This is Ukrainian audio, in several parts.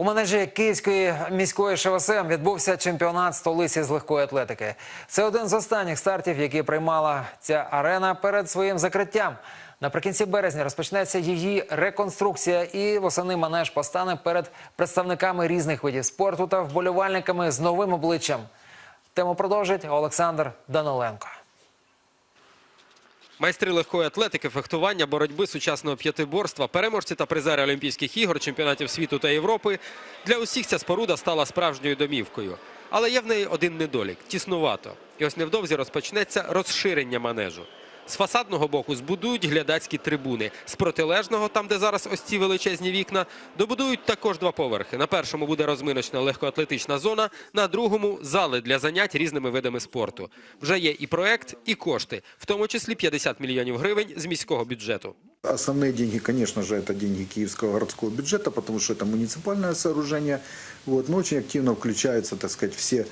У менеджі Київської міської ШВСМ відбувся чемпіонат столиці з легкої атлетики. Це один з останніх стартів, які приймала ця арена перед своїм закриттям. Наприкінці березня розпочнеться її реконструкція, і восени манеж постане перед представниками різних видів спорту та вболівальниками з новим обличчям. Тему продовжить Олександр Даниленко. Майстри легкої атлетики, фехтування, боротьби, сучасного п'ятиборства, переможці та призери Олімпійських ігор, чемпіонатів світу та Європи. Для усіх ця споруда стала справжньою домівкою. Але є в неї один недолік – тіснувато. І ось невдовзі розпочнеться розширення манежу. З фасадного боку збудують глядацькі трибуни. З протилежного, там де зараз ось ці величезні вікна, добудують також два поверхи. На першому буде розминочна легкоатлетична зона, на другому – зали для занять різними видами спорту. Вже є і проект, і кошти, в тому числі 50 мільйонів гривень з міського бюджету. Основные деньги, конечно же, это деньги Киевского городского бюджета, потому что это муниципальное сооружение. Вот, но очень активно включаются, так сказать, все э,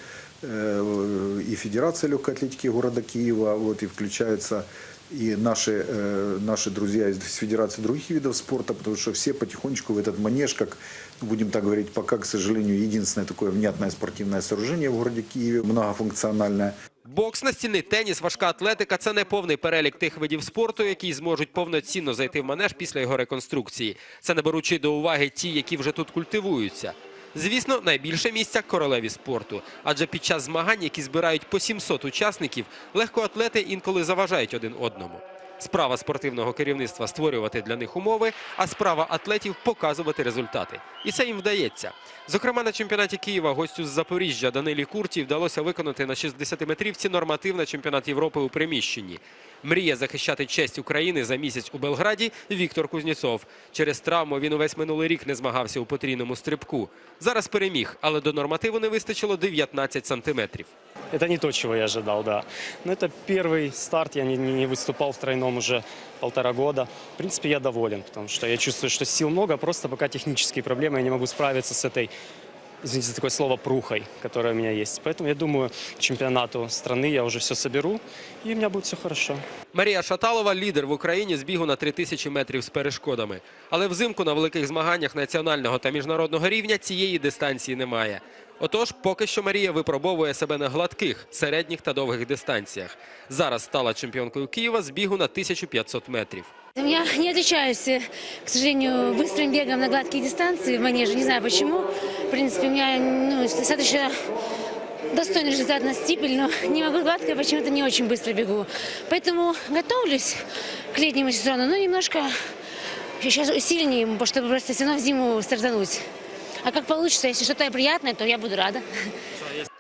и Федерация легкой атлетики города Киева, вот, и включаются и наши, э, наши друзья из Федерации других видов спорта, потому что все потихонечку в этот манеж, как будем так говорить, пока, к сожалению, единственное такое внятное спортивное сооружение в городе Киеве, многофункциональное. Бокс, настільний теніс, важка атлетика – це не повний перелік тих видів спорту, які зможуть повноцінно зайти в манеж після його реконструкції. Це не беручи до уваги ті, які вже тут культивуються. Звісно, найбільше місця королеві спорту. Адже під час змагань, які збирають по 700 учасників, легкоатлети інколи заважають один одному. Справа спортивного керівництва створювати для них умови, а справа атлетів показувати результати. І це їм вдається. Зокрема, на чемпіонаті Києва гостю з Запоріжжя Данилі Курті вдалося виконати на 60-метрівці норматив на чемпіонат Європи у приміщенні. Мріє захищати честь України за місяць у Белграді Віктор Кузнєцов. Через травму він увесь минулий рік не змагався у потрійному стрибку. Зараз переміг, але до нормативу не вистачило 19 сантиметрів. Это не то, чего я ожидал, да. Но это первый старт, я не, не- не выступал в тройном уже полтора года. В принципе, я доволен, потому что я чувствую, что сил много, просто пока технические проблемы, я не могу справиться с этой, извините за такое слово, прухой, которая у меня есть. Поэтому я думаю, к чемпионату страны я уже все соберу, и у меня будет все хорошо. Марія Шаталова – лідер в Україні з бігу на 3000 метрів з перешкодами. Але взимку на великих змаганнях національного та міжнародного рівня цієї дистанції немає. Отож, поки що Марія випробовує себе на гладких, середніх та довгих дистанціях. Зараз стала чемпіонкою Києва з бігу на 1500 метрів. Я не отличаюсь, э, к сожалению, быстрым бегом на гладкие дистанции в манеже. Не знаю почему. В принципе, у меня ну, достаточно достойный результат на стипель, но не могу гладко, я почему-то не очень быстро бегу. Поэтому готовлюсь к летнему сезону, но немножко сейчас усиленнее, чтобы просто все равно в зиму стартануть. А как получится, если что-то приятное, то я буду рада.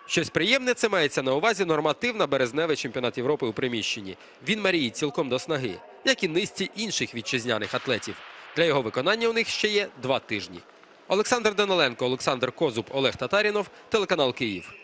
Щось приємне це мається на увазі норматив на березневий чемпіонат Європи у приміщенні. Він Марії цілком до снаги, як і низці інших вітчизняних атлетів. Для його виконання у них ще є два тижні. Олександр Даниленко, Олександр Козуб, Олег Татарінов, телеканал Київ.